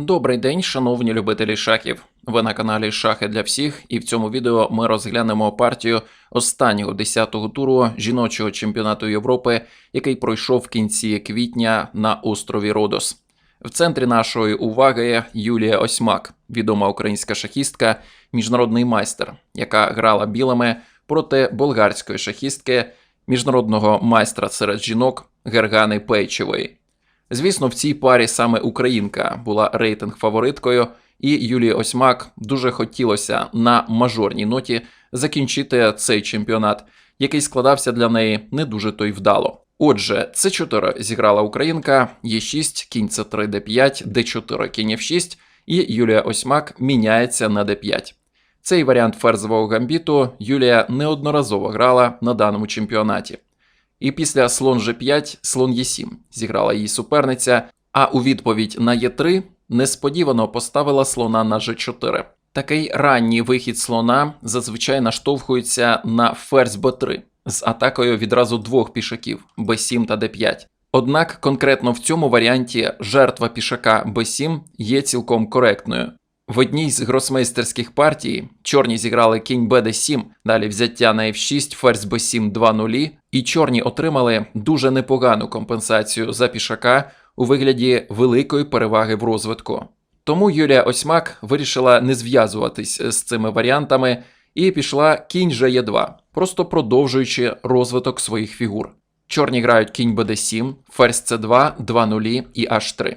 Добрий день, шановні любителі шахів. Ви на каналі Шахи для всіх, і в цьому відео ми розглянемо партію останнього 10-го туру жіночого чемпіонату Європи, який пройшов в кінці квітня на острові Родос. В центрі нашої уваги Юлія Осьмак, відома українська шахістка, міжнародний майстер, яка грала білими проти болгарської шахістки, міжнародного майстра серед жінок Гергани Пейчевої. Звісно, в цій парі саме Українка була рейтинг фавориткою, і Юлії Осьмак дуже хотілося на мажорній ноті закінчити цей чемпіонат, який складався для неї не дуже то й вдало. Отже, С4 зіграла Українка, Е6, кінь С3, Д5, Д4, кінь F6, і Юлія Осьмак міняється на Д5. Цей варіант ферзового гамбіту Юлія неодноразово грала на даному чемпіонаті. І після слон G5, слон Е7 зіграла її суперниця, а у відповідь на Е3 несподівано поставила слона на G4. Такий ранній вихід слона зазвичай наштовхується на ферзь Б3 з атакою відразу двох пішаків Б7 та Д5. Однак конкретно в цьому варіанті жертва пішака Б7 є цілком коректною. В одній з гросмейстерських партій чорні зіграли кінь БД7, далі взяття на F6, ферзь Б7 2 нулі, і чорні отримали дуже непогану компенсацію за пішака у вигляді великої переваги в розвитку. Тому Юлія Осьмак вирішила не зв'язуватись з цими варіантами і пішла кінь Ж2, просто продовжуючи розвиток своїх фігур. Чорні грають кінь БД7, ферзь С2, 2 нулі і H3.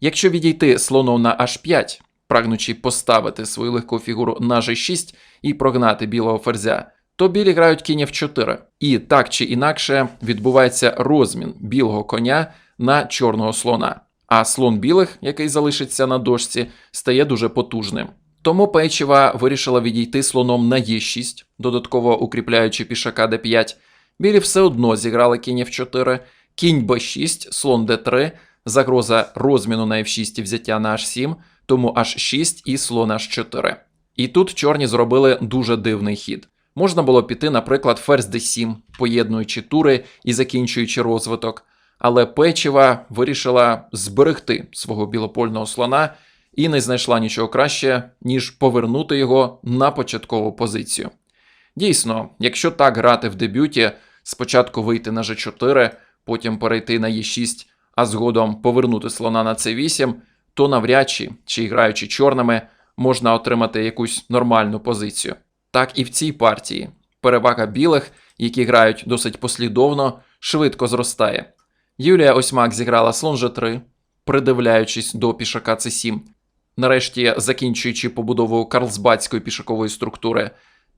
Якщо відійти слоном на H5, прагнучи поставити свою легку фігуру на G6 і прогнати білого ферзя, то білі грають кінь F4. І так чи інакше відбувається розмін білого коня на чорного слона. А слон білих, який залишиться на дошці, стає дуже потужним. Тому Пейчева вирішила відійти слоном на Е6, додатково укріпляючи пішака d5. Білі все одно зіграли кінь F4, кінь b6, слон d3, загроза розміну на F6 і взяття на H7, тому H6 і слон H4. І тут чорні зробили дуже дивний хід. Можна було піти, наприклад, ферзь d7, поєднуючи тури і закінчуючи розвиток. Але Печева вирішила зберегти свого білопольного слона і не знайшла нічого краще, ніж повернути його на початкову позицію. Дійсно, якщо так грати в дебюті, спочатку вийти на G4, потім перейти на Е6, а згодом повернути слона на c8, то навряд чи, чи граючи чорними, можна отримати якусь нормальну позицію. Так і в цій партії перевага білих, які грають досить послідовно, швидко зростає. Юлія Осьмак зіграла слон G3, придивляючись до пішака c7, нарешті закінчуючи побудову карлсбадської пішакової структури.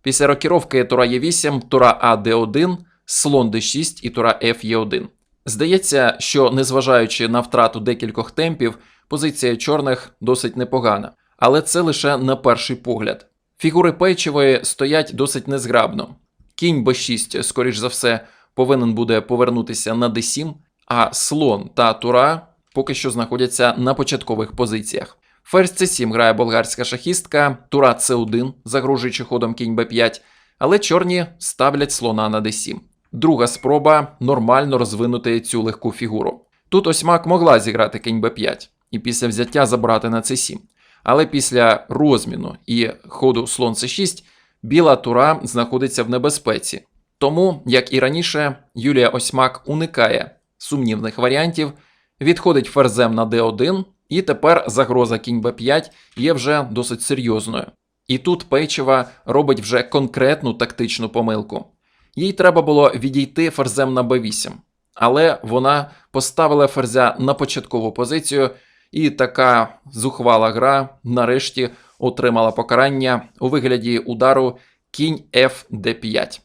Після рокіровки тура Е8, тура А Д1, слон Д6 і тура Ф Е1. Здається, що незважаючи на втрату декількох темпів, позиція чорних досить непогана, але це лише на перший погляд. Фігури Пейчевої стоять досить незграбно. Кінь Б6, скоріш за все, повинен буде повернутися на d7, а слон та тура поки що знаходяться на початкових позиціях. Ферзь c7 грає болгарська шахістка, тура c1, загрожуючи ходом кінь b5, але чорні ставлять слона на d7. Друга спроба нормально розвинути цю легку фігуру. Тут Осьмак могла зіграти кінь b5 і після взяття забрати на c7. Але після розміну і ходу слон c6 біла тура знаходиться в небезпеці. Тому, як і раніше, Юлія Осьмак уникає сумнівних варіантів, відходить ферзем на d1, і тепер загроза кінь b5 є вже досить серйозною. І тут Пейчева робить вже конкретну тактичну помилку. Їй треба було відійти ферзем на b8, але вона поставила ферзя на початкову позицію, і така зухвала гра нарешті отримала покарання у вигляді удару кінь F d5.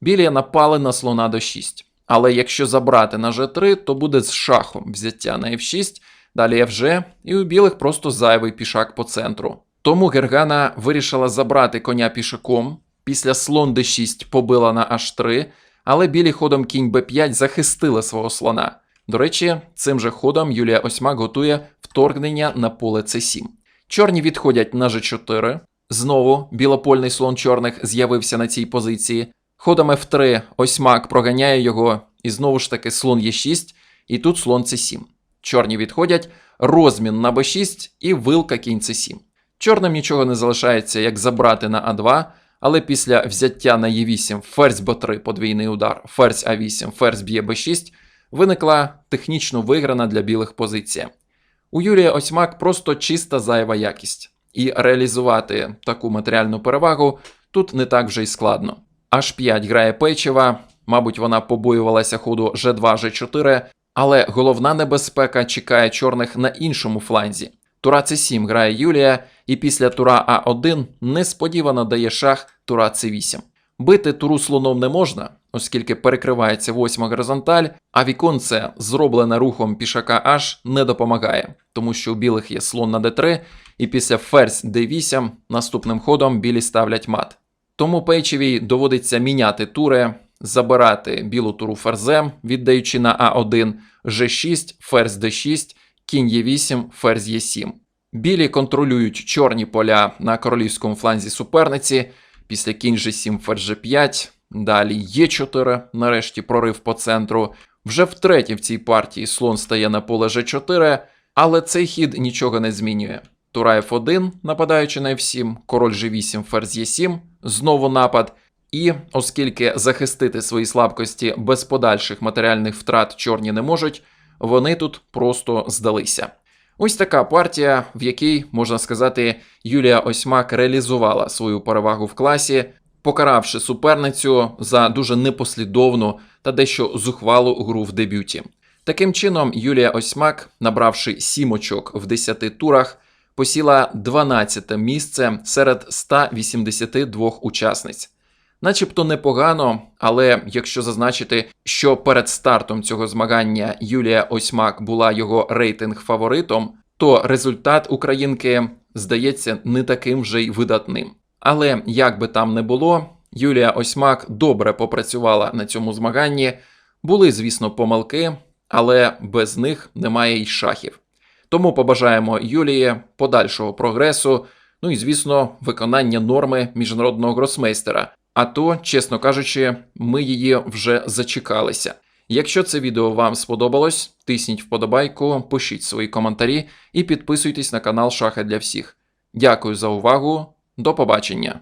Білі напали на слона до 6. Але якщо забрати на G3, то буде з шахом взяття на F6, далі FG, і у білих просто зайвий пішак по центру. Тому Гергана вирішила забрати коня пішаком. Після слон d6 побила на H3, але білі ходом кінь b5 захистили свого слона. До речі, цим же ходом Юлія Осьмак готує вторгнення на поле c7. Чорні відходять на G4. Знову білопольний слон чорних з'явився на цій позиції. Ходом F3 Осьмак проганяє його, і знову ж таки слон Е6, і тут слон С7. Чорні відходять, розмін на b6 і вилка кінь c7. Чорним нічого не залишається, як забрати на а2, але після взяття на e8 ферзь b3 подвійний удар, ферзь а8, ферзь б'є b6 виникла технічно виграна для білих позиція. У Юрія Осьмак просто чиста зайва якість, і реалізувати таку матеріальну перевагу тут не так вже й складно. H5 грає Печева, мабуть, вона побоювалася ходу G2, G4, але головна небезпека чекає чорних на іншому фланзі. Тура c7 грає Юлія, і після тура А1 несподівано дає шах тура c8. Бити туру слоном не можна, оскільки перекривається восьма горизонталь, а віконце, зроблене рухом пішака H, не допомагає, тому що у білих є слон на d3, і після ферзь d8 наступним ходом білі ставлять мат. Тому Пейчевій доводиться міняти тури, забирати білу туру ферзем, віддаючи на А1, G6, ферзь d6, кінь Е8, ферзь Е7. Білі контролюють чорні поля на королівському фланзі суперниці. Після кінь G7, ферзь G5, далі Е4, нарешті прорив по центру. Вже втретє в цій партії слон стає на поле G4, але цей хід нічого не змінює. Тура F1, нападаючи на F7, король G8, ферзь Е7, знову напад. І оскільки захистити свої слабкості без подальших матеріальних втрат чорні не можуть, вони тут просто здалися. Ось така партія, в якій, можна сказати, Юлія Осьмак реалізувала свою перевагу в класі, покаравши суперницю за дуже непослідовну та дещо зухвалу гру в дебюті. Таким чином, Юлія Осьмак, набравши 7 очок в 10 турах, посіла 12 місце серед 182 учасниць. Начебто непогано, але якщо зазначити, що перед стартом цього змагання Юлія Осьмак була його рейтинг фаворитом, то результат українки здається не таким вже й видатним. Але як би там не було, Юлія Осьмак добре попрацювала на цьому змаганні. Були, звісно, помилки, але без них немає й шахів. Тому побажаємо Юлії подальшого прогресу, ну і звісно, виконання норми міжнародного гросмейстера. А то, чесно кажучи, ми її вже зачекалися. Якщо це відео вам сподобалось, тисніть вподобайку, пишіть свої коментарі і підписуйтесь на канал Шахи для всіх. Дякую за увагу, до побачення!